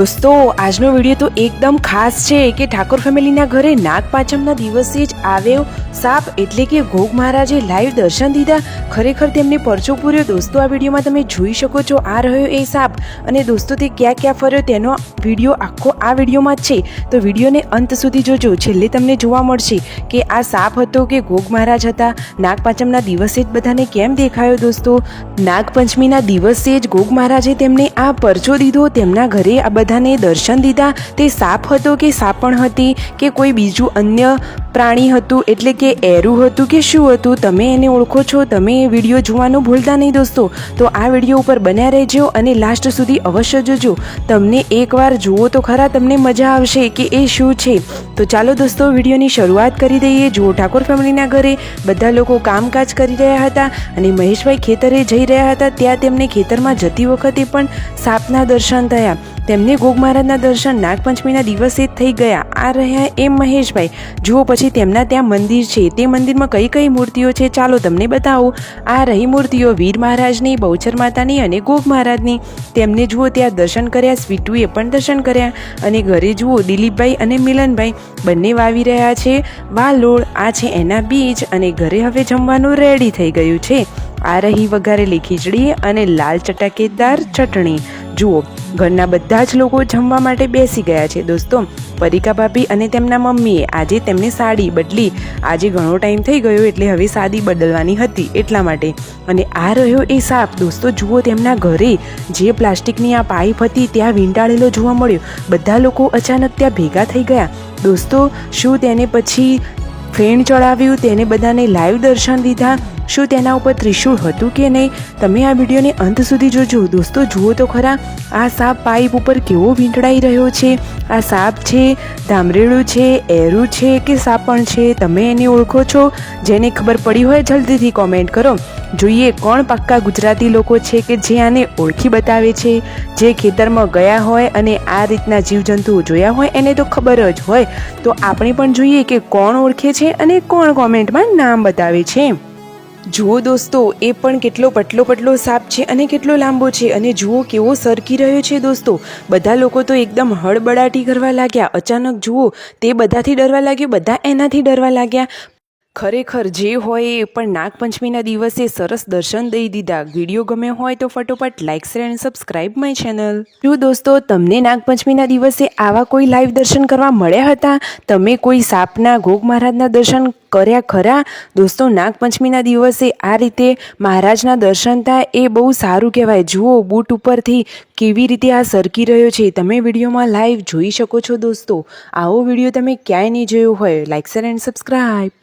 દોસ્તો, આજનો વીડિયો તો એકદમ ખાસ છે કે ઠાકોર ફેમિલીના ઘરે નાગપાંચમના દિવસે જ આવ્યો સાપ એટલે કે ઘોગ મહારાજે લાઈવ દર્શન દીધા. ખરેખર તેમને પરચો પૂર્યો. દોસ્તો, આ વિડીયોમાં તમે જોઈ શકો છો આ રહ્યો એ સાપ. અને દોસ્તો, તે ક્યાં ક્યાં ફર્યો તેનો વીડિયો આખો આ વિડીયોમાં જ છે. તો વિડીયોને અંત સુધી જોજો. છેલ્લે તમને જોવા મળશે કે આ સાપ હતો કે ઘોગ મહારાજ હતા. નાગપાંચમના દિવસે જ બધાને કેમ દેખાયો દોસ્તો? નાગપંચમીના દિવસે જ ઘોગ મહારાજે તેમને આ પરચો દીધો. તેમના ઘરે આ બધાને દર્શન દીધા. તે સાપ હતો કે સાપણ હતી કે કોઈ બીજું અન્ય પ્રાણી હતું? એટલે કે એરું હતું કે શું હતું? તમે એને ઓળખો છો? તમે એ વીડિયો જોવાનું ભૂલતા નહીં દોસ્તો. તો આ વીડિયો ઉપર બન્યા રહેજો અને લાસ્ટ સુધી અવશ્ય જોજો. તમને એકવાર જુઓ તો ખરા તમને મજા આવશે કે એ શું છે? તો ચાલો દોસ્તો, વિડીયોની શરૂઆત કરી દઈએ. જુઓ ઠાકોર ફેમિલીના ઘરે બધા લોકો કામકાજ કરી રહ્યા હતા અને મહેશભાઈ ખેતરે જઈ રહ્યા હતા. ત્યાં તેમને ખેતરમાં જતી વખતે પણ સાપના દર્શન થયા. તેમને ગોગ મહારાજના દર્શન નાગપંચમીના દિવસે જ થઈ ગયા. આ રહ્યા એમ મહેશભાઈ. જુઓ પછી તેમના ત્યાં મંદિર છે. તે મંદિરમાં કઈ કઈ મૂર્તિઓ છે ચાલો તમને બતાવું. આ રહી મૂર્તિઓ વીર મહારાજની, બહુચર માતાની અને ગોગ મહારાજની. તેમને જુઓ ત્યાં દર્શન કર્યા, સ્વીટુએ પણ દર્શન કર્યા. અને ઘરે જુઓ, દિલીપભાઈ અને મિલનભાઈ બંને વાવી રહ્યા છે. વાલોળ આ છે એના બીજ અને ઘરે હવે જમવાનું રેડી થઈ ગયું છે. આ રહી વઘારેલી ખીચડી અને લાલ ચટાકેદાર ચટણી. જુઓ ઘરના બધા જ લોકો જમવા માટે બેસી ગયા છે. દોસ્તો, પરિકા ભાભી અને તેમના મમ્મીએ આજે તેમને સાડી બદલી. આજે ઘણો ટાઈમ થઈ ગયો એટલે હવે સાડી બદલવાની હતી એટલા માટે. અને આ રહ્યો એ સાપ. દોસ્તો, જુઓ તેમના ઘરે જે પ્લાસ્ટિકની આ પાઇપ હતી ત્યાં વીંટાળેલો જોવા મળ્યો. બધા લોકો અચાનક ત્યાં ભેગા થઈ ગયા. દોસ્તો, શું તેને પછી ફેણ ચડાવ્યું? તેને બધાને લાઈવ દર્શન દીધા? શું તેના ઉપર ત્રિશુળ હતું કે નહીં? તમે આ વિડીયોને અંત સુધી જોજો. દોસ્તો, જુઓ તો ખરા, આ સાપ પાઇપ ઉપર કેવો વીંટળાઈ રહ્યો છે? આ સાપ છે, ધામરેડું છે, એરું છે કે સાપણ છે? તમે એને ઓળખો છો? જેને ખબર પડી હોય જલ્દીથી કોમેન્ટ કરો. જોઈએ કોણ પાક્કા ગુજરાતી લોકો છે કે જે આને ઓળખી બતાવે છે? જે ખેતરમાં ગયા હોય અને આ રીતના જીવજંતુઓ જોયા હોય, એને તો ખબર જ હોય. તો આપણે પણ જોઈએ કે કોણ ઓળખે છે અને કોણ કોમેન્ટમાં નામ બતાવે છે. જુઓ દોસ્તો, એ પણ કેટલો પટલો પટલો સાપ છે અને કેટલો લાંબો છે. અને જુઓ કેવો સરકી રહ્યો છે દોસ્તો. બધા લોકો તો એકદમ હળબડાટી કરવા લાગ્યા. અચાનક જુઓ, તે બધાથી ડરવા લાગ્યો, બધા એનાથી ડરવા લાગ્યા. ખરેખર જે હોય એ પણ નાગપંચમીના દિવસે સરસ દર્શન દઈ દીધા. વીડિયો ગમ્યો હોય તો ફટોફટ લાઇક શેર અને સબસ્ક્રાઇબ માય ચેનલ જો દોસ્તો, તમને નાગપંચમીના દિવસે આવા કોઈ લાઈવ દર્શન કરવા મળ્યા હતા? તમે કોઈ સાપના, ગોગ મહારાજના દર્શન કર્યા ખરા? દોસ્તો, નાગપંચમીના દિવસે આ રીતે મહારાજના દર્શન થાય એ બહુ સારું કહેવાય. જુઓ, બૂટ ઉપરથી કેવી રીતે આ સરકી રહ્યો છે. તમે વિડીયોમાં લાઈવ જોઈ શકો છો દોસ્તો. આવો વીડિયો તમે ક્યાંય નહીં જોયો હોય. Like share and subscribe